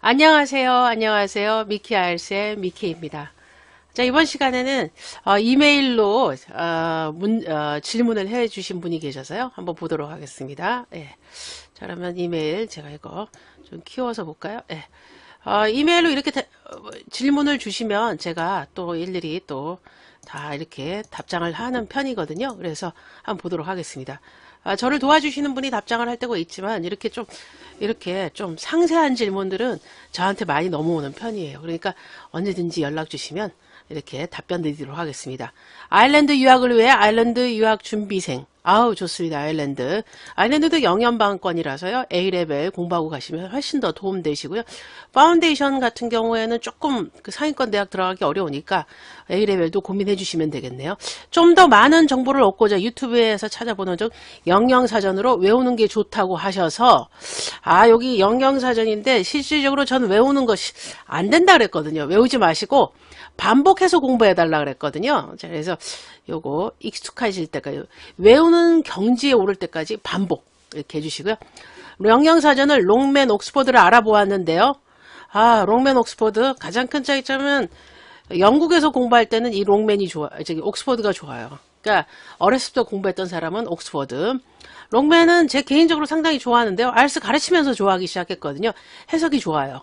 안녕하세요. 안녕하세요. 미키 알스의 미키입니다. 자, 이번 시간에는 어, 이메일로 어, 문- 어, 질문을 해 주신 분이 계셔서요. 한번 보도록 하겠습니다. 예. 자, 그러면 이메일 제가 이거 좀 키워서 볼까요? 예. 어, 이메일로 이렇게 대- 어, 질문을 주시면 제가 또 일일이 또 다 이렇게 답장을 하는 편이거든요. 그래서 한번 보도록 하겠습니다. 아, 저를 도와주시는 분이 답장을 할 때가 있지만 이렇게 좀 이렇게 좀 상세한 질문들은 저한테 많이 넘어오는 편이에요. 그러니까 언제든지 연락 주시면 이렇게 답변 드리도록 하겠습니다. 아일랜드 유학을 위해 아일랜드 유학 준비생. 아우 좋습니다. 아일랜드. 아일랜드도 영연방권이라서요. A레벨 공부하고 가시면 훨씬 더 도움되시고요. 파운데이션 같은 경우에는 조금 그 상위권 대학 들어가기 어려우니까 A레벨도 고민해 주시면 되겠네요. 좀 더 많은 정보를 얻고자 유튜브에서 찾아보는 중 영영사전으로 외우는 게 좋다고 하셔서 아 여기 영영사전인데 실질적으로 저는 외우는 것이 안 된다 그랬거든요. 외우지 마시고 반복해서 공부해 달라 그랬거든요. 자, 그래서 요거 익숙해질 때까지 외우 는 경지에 오를 때까지 반복 이렇게 해주시고요. 영영사전을 롱맨 옥스퍼드를 알아보았는데요. 아 롱맨 옥스퍼드 가장 큰 차이점은 영국에서 공부할 때는 이 롱맨이 좋아, 저기 옥스퍼드가 좋아요. 그러니까 어렸을 때 공부했던 사람은 옥스퍼드. 롱맨은 제 개인적으로 상당히 좋아하는데요. 알스 가르치면서 좋아하기 시작했거든요. 해석이 좋아요.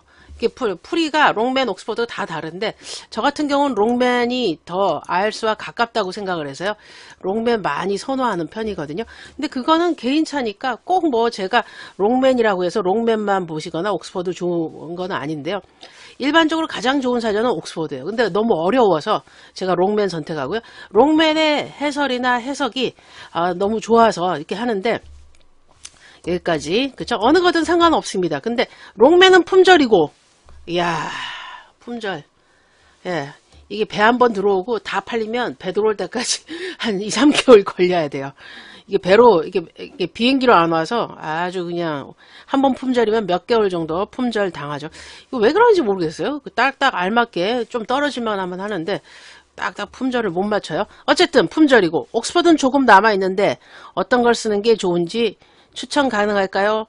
풀, 풀이가 롱맨, 옥스퍼드 다 다른데 저 같은 경우는 롱맨이 더 알스와 가깝다고 생각을 해서요. 롱맨 많이 선호하는 편이거든요. 근데 그거는 개인차니까 꼭 뭐 제가 롱맨이라고 해서 롱맨만 보시거나 옥스퍼드 좋은 건 아닌데요. 일반적으로 가장 좋은 사전은 옥스퍼드예요. 근데 너무 어려워서 제가 롱맨 선택하고요. 롱맨의 해설이나 해석이 아, 너무 좋아서 이렇게 하는데 여기까지 그쵸? 어느 거든 상관없습니다. 근데 롱맨은 품절이고 이야 품절 예 이게 배 한 번 들어오고 다 팔리면 배 들어올 때까지 한 2, 3개월 걸려야 돼요. 이게 배로 이게, 이게 비행기로 안 와서 아주 그냥 한 번 품절이면 몇 개월 정도 품절 당하죠. 이거 왜 그런지 모르겠어요. 그 딱딱 알맞게 좀 떨어질만 하면 하는데 딱딱 품절을 못 맞춰요. 어쨌든 품절이고 옥스퍼드는 조금 남아 있는데 어떤 걸 쓰는 게 좋은지 추천 가능할까요?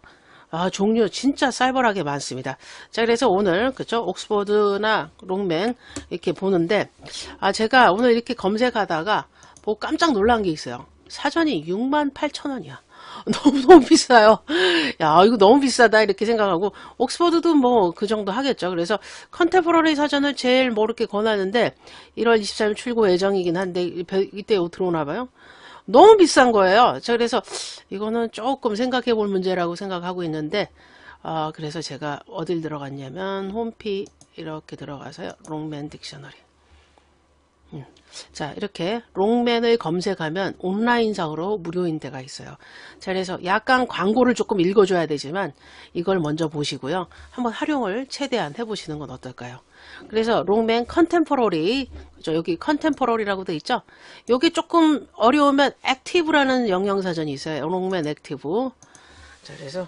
아, 종류 진짜 쌀벌하게 많습니다. 자, 그래서 오늘, 그쵸? 옥스퍼드나 롱맨 이렇게 보는데, 아, 제가 오늘 이렇게 검색하다가 보고 깜짝 놀란 게 있어요. 사전이 6만 8천 원이야. 너무너무 비싸요. 야, 이거 너무 비싸다. 이렇게 생각하고, 옥스퍼드도 뭐 그 정도 하겠죠. 그래서 컨템포러리 사전을 제일 뭐 이렇게 권하는데, 1월 23일 출고 예정이긴 한데, 이때 들어오나 봐요. 너무 비싼 거예요. 자, 그래서 이거는 조금 생각해 볼 문제라고 생각하고 있는데, 아, 그래서 제가 어딜 들어갔냐면, 홈피 이렇게 들어가서요. 롱맨 딕셔너리. 음. 자, 이렇게 롱맨을 검색하면 온라인상으로 무료인 데가 있어요. 자, 그래서 약간 광고를 조금 읽어줘야 되지만 이걸 먼저 보시고요. 한번 활용을 최대한 해보시는 건 어떨까요? 그래서 롱맨 컨템포러리, 그죠? 여기 컨템포러리라고 돼 있죠? 여기 조금 어려우면 액티브라는 영영사전이 있어요. 롱맨 액티브. 자, 그래서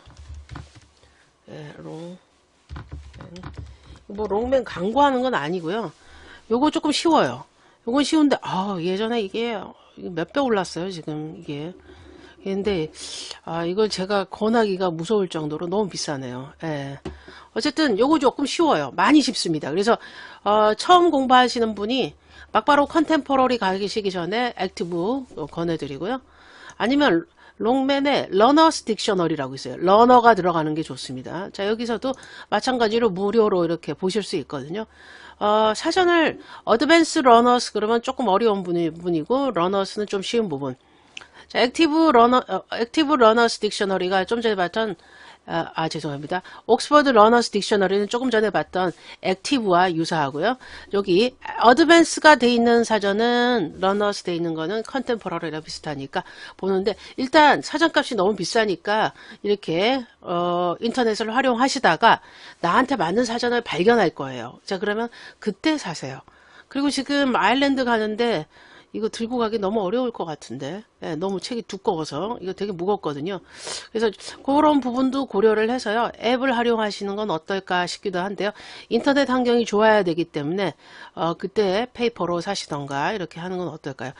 예, 롱맨 뭐 롱맨 광고하는 건 아니고요. 요거 조금 쉬워요. 요건 쉬운데 아 예전에 이게 몇 배 올랐어요 지금 이게. 근데 아 이걸 제가 권하기가 무서울 정도로 너무 비싸네요. 예. 어쨌든 요거 조금 쉬워요. 많이 쉽습니다. 그래서 어, 처음 공부하시는 분이 막바로 컨템포러리 가시기 전에 액티브 권해드리고요. 아니면 롱맨의 러너스 딕셔너리라고 있어요. 러너가 들어가는 게 좋습니다. 자, 여기서도 마찬가지로 무료로 이렇게 보실 수 있거든요. 어, 사전을 어드밴스 러너스 그러면 조금 어려운 분이, 분이고 러너스는 좀 쉬운 부분. 자, 액티브 러너 어, 액티브 러너스 딕셔너리가 좀 전에 봤던 아, 아, 죄송합니다. 옥스퍼드 러너스 딕셔너리는 조금 전에 봤던 액티브와 유사하고요. 여기 어드밴스가 돼 있는 사전은 러너스 돼 있는 거는 컨템포러리랑 비슷하니까 보는데 일단 사전값이 너무 비싸니까 이렇게 어, 인터넷을 활용하시다가 나한테 맞는 사전을 발견할 거예요. 자, 그러면 그때 사세요. 그리고 지금 아일랜드 가는데 이거 들고 가기 너무 어려울 것 같은데. 예, 너무 책이 두꺼워서. 이거 되게 무겁거든요. 그래서 그런 부분도 고려를 해서요. 앱을 활용하시는 건 어떨까 싶기도 한데요. 인터넷 환경이 좋아야 되기 때문에, 어, 그때 페이퍼로 사시던가 이렇게 하는 건 어떨까요?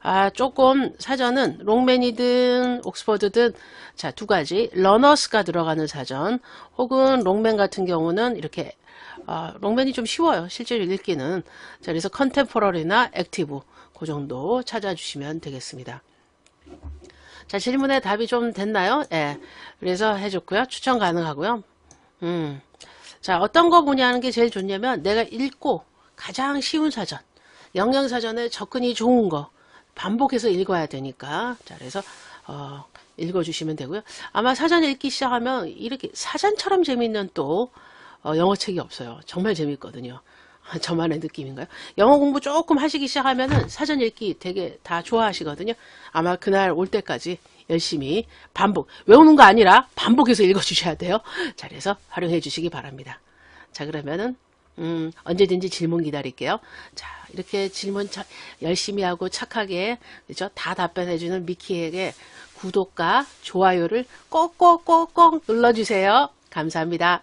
아, 조금 사전은 롱맨이든 옥스퍼드든 자, 두 가지. 러너스가 들어가는 사전 혹은 롱맨 같은 경우는 이렇게 아, 롱맨이 좀 쉬워요. 실제로 읽기는. 자, 그래서 컨템포러리나 액티브 그 정도 찾아주시면 되겠습니다. 자, 질문에 답이 좀 됐나요? 예. 그래서 해줬고요. 추천 가능하고요. 음. 자, 어떤 거 보냐는 게 제일 좋냐면 내가 읽고 가장 쉬운 사전, 영양사전에 접근이 좋은 거 반복해서 읽어야 되니까. 자, 그래서 어, 읽어주시면 되고요. 아마 사전 읽기 시작하면 이렇게 사전처럼 재밌는 또 어, 영어책이 없어요. 정말 재밌거든요. 저만의 느낌인가요? 영어 공부 조금 하시기 시작하면은 사전 읽기 되게 다 좋아하시거든요. 아마 그날 올 때까지 열심히 반복, 외우는 거 아니라 반복해서 읽어주셔야 돼요. 자, 그래서 활용해 주시기 바랍니다. 자, 그러면은, 음, 언제든지 질문 기다릴게요. 자, 이렇게 질문 차- 열심히 하고 착하게, 그죠? 다 답변해주는 미키에게 구독과 좋아요를 꼭꼭꼭꼭 눌러주세요. 감사합니다.